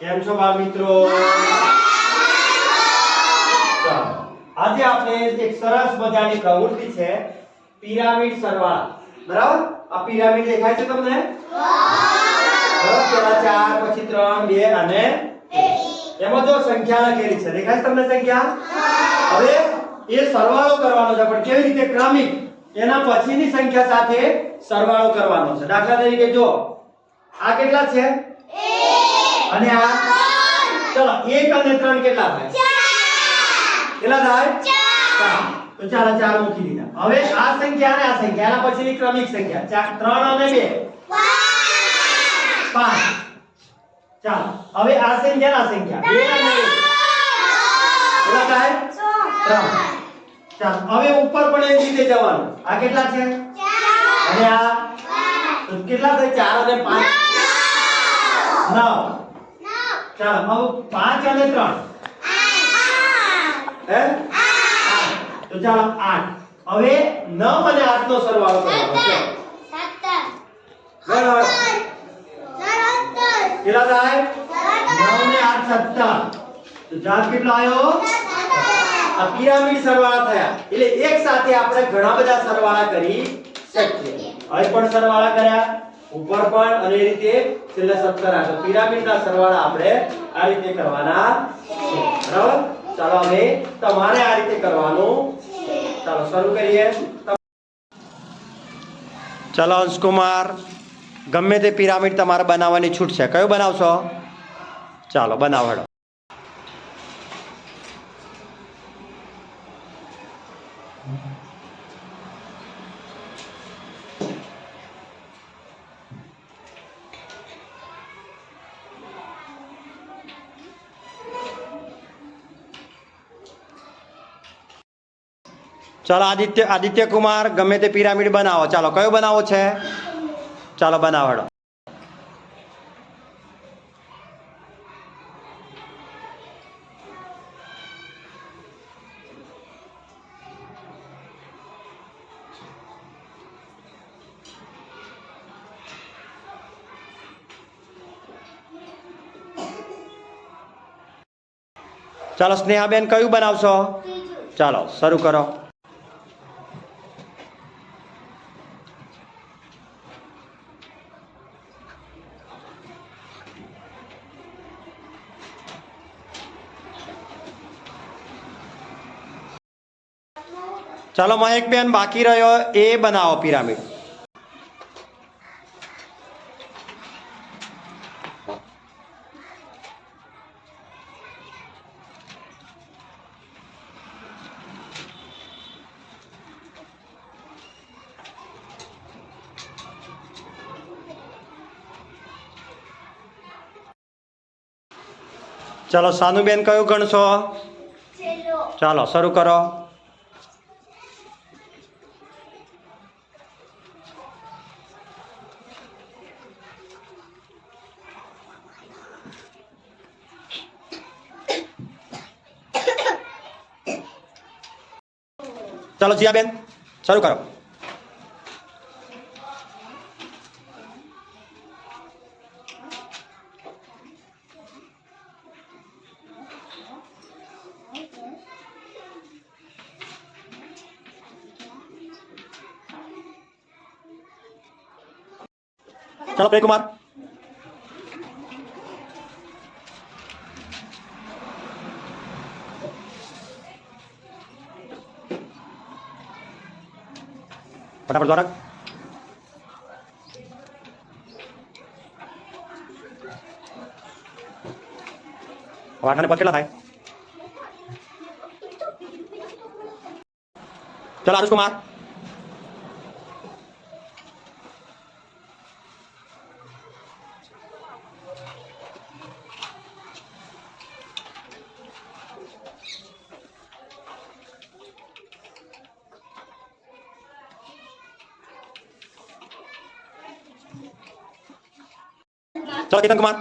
કેમ છો બાળ મિત્રો? આજે આપણે એક સરસ મજાની પ્રવૃત્તિ છે, પિરામિડ સરવાળા. બરાબર? આ પિરામિડ દેખાય છે તમને? પેલા ચાર, પછી ત્રણ, બે અને. એમાં જો સંખ્યા લખેલી છે, દેખાય છે તમને સંખ્યા? હવે એ સરવાળો કરવાનો છે, પણ કેવી રીતે ક્રમિક? એના પછીની સંખ્યા સાથે સરવાળો કરવાનો છે. દાખલા તરીકે જો, આ કેટલા છે? અને આ ચલો એક અને ત્રણ કેટલા થાય? કેટલા થાય? ચાર. તો ચાલો ચાર મૂકી દીધા. હવે આ સંખ્યા અને આ સંખ્યા એના પછીની ક્રમિક સંખ્યા. ચાર ત્રણ અને બે. પાંચ. ચાલો હવે આ સંખ્યા આ સંખ્યા. બે અને કેટલા થાય? ત્રણ ચાલો હવે ઉપર પણ એ રીતે જવાનું. આ કેટલા છે? અને આ? કેટલા થાય? ચાર અને પાંચ. નવ. ચાલો હવે પાંચ અને ત્રણ હે આઠ. તો ચાલો આઠ હવે નવ અને આઠ નો સરવાળો કરવાનો છે ગણો. કેટલા થાય નવ ને આઠ સત્તર તો જવાબ કેટલો આવ્યો આ પિરામિડ સરવાળા થયા એટલે એક સાથે આપણે ઘણા બધા સરવાળા કરી શકીએ અહીં પણ સરવાળા કર્યા ઉપર પણ અને રીતે છેલ્લે 17 આ પિરામિડના સરવાળા આપણે આ રીતે કરવાના છે. બરાબર? ચાલો હવે તમારે આ રીતે કરવાનું ચાલો શરૂ કરીએ. ચાલો અંશકુમાર, ગમે તે પિરામિડ તમારે બનાવવાની છૂટ છે કયો બનાવશો? ચાલો, બનાવો ચાલો આદિત્ય આદિત્ય કુમાર, ગમે તે પિરામિડ બનાવો. ચાલો, કયો બનાવો છે? ચાલો બનાવડો. ચાલો, સ્નેહાબેન કયું બનાવશો? ચાલો, શરૂ કરો. ચાલો મહેકબેન બાકી રહ્યો એ બનાવો પિરામિડ. ચાલો સાનુબેન કયું ગણશો? ચાલો શરૂ કરો. ચાલો જીયાબેન શરૂ કરો ચાલો પ્રિય ફટાફટ દ્વારા વાટણાને પદ કેટલા થાય. ચલો આરુષ કુમાર ચાલો કેતન કુમાર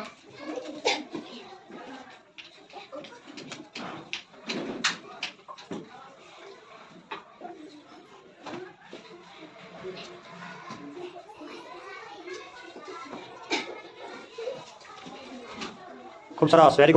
ખૂબ સરસ વેરી